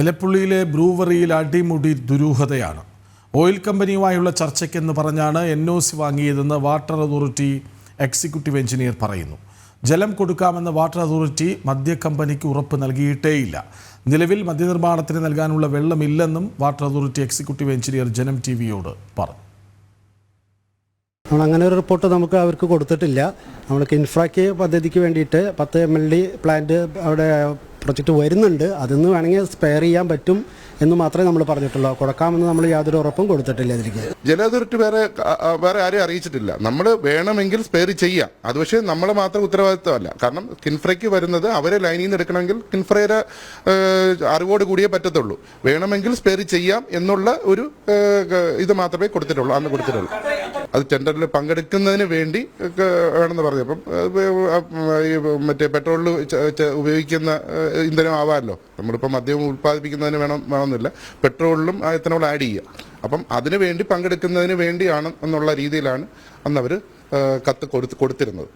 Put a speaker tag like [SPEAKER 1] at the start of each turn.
[SPEAKER 1] എലപ്പുള്ളിയിലെ ബ്രൂവറിയിൽ അടിമുടി ദുരൂഹതയാണ്. ഓയിൽ കമ്പനിയുമായുള്ള ചർച്ചയ്ക്കെന്ന് പറഞ്ഞാണ് എൻ ഒ സി വാങ്ങിയതെന്ന് വാട്ടർ അതോറിറ്റി എക്സിക്യൂട്ടീവ് എഞ്ചിനീയർ പറയുന്നു. ജലം കൊടുക്കാമെന്ന് വാട്ടർ അതോറിറ്റി മദ്യ കമ്പനിക്ക് ഉറപ്പ് നൽകിയിട്ടേയില്ല. നിലവിൽ മദ്യനിർമ്മാണത്തിന് നൽകാനുള്ള വെള്ളമില്ലെന്നും water authority executive engineer Janam T വിയോട് പറഞ്ഞു.
[SPEAKER 2] അങ്ങനെ ഒരു റിപ്പോർട്ട് നമുക്ക് അവർക്ക് കൊടുത്തിട്ടില്ല. നമ്മൾ കിൻഫ്രാക്ക് പദ്ധതിക്ക് വേണ്ടിയിട്ട് പത്ത് എം എൽ ഡി പ്ലാന്റ് അവിടെ പ്രൊജക്റ്റ് വരുന്നുണ്ട്. അതിന്ന് വേണമെങ്കിൽ സ്പെയർ ചെയ്യാൻ പറ്റും എന്ന് മാത്രമേ നമ്മൾ പറഞ്ഞിട്ടുള്ളൂ. കൊടുക്കാമെന്ന് നമ്മൾ യാതൊരു ഉറപ്പും കൊടുത്തിട്ടില്ല അതിലേക്ക്
[SPEAKER 3] ജല അതോറിറ്റി വേറെ വേറെ ആരെയും അറിയിച്ചിട്ടില്ല. നമ്മൾ വേണമെങ്കിൽ സ്പെയർ ചെയ്യാം. അത് പക്ഷേ നമ്മൾ മാത്രം ഉത്തരവാദിത്തമല്ല കാരണം കിൻഫ്രയ്ക്ക് വരുന്നത് അവരെ ലൈനിൽ നിന്ന് എടുക്കണമെങ്കിൽ കിൻഫ്രയുടെ അറിവോട് കൂടിയേ പറ്റത്തുള്ളൂ. വേണമെങ്കിൽ സ്പെയർ ചെയ്യാം എന്നുള്ള ഒരു ഇത് മാത്രമേ കൊടുത്തിട്ടുള്ളൂ. അന്ന് കൊടുത്തിട്ടുള്ളൂ. അത് ടെൻഡറിൽ പങ്കെടുക്കുന്നതിന് വേണ്ടി വേണമെന്ന് പറഞ്ഞു. അപ്പം മറ്റേ പെട്രോളിൽ ഉപയോഗിക്കുന്ന ഇന്ധനം ആവാമല്ലോ. നമ്മളിപ്പോൾ മദ്യം ഉൽപ്പാദിപ്പിക്കുന്നതിന് വേണം വേണമെന്നില്ല. പെട്രോളിലും എത്തനോൾ ആഡ് ചെയ്യുക. അപ്പം അതിനു വേണ്ടി പങ്കെടുക്കുന്നതിന് വേണ്ടിയാണ് എന്നുള്ള രീതിയിലാണ് അന്ന് അവർ കത്ത് കൊടുത്ത് കൊടുത്തിരുന്നത്.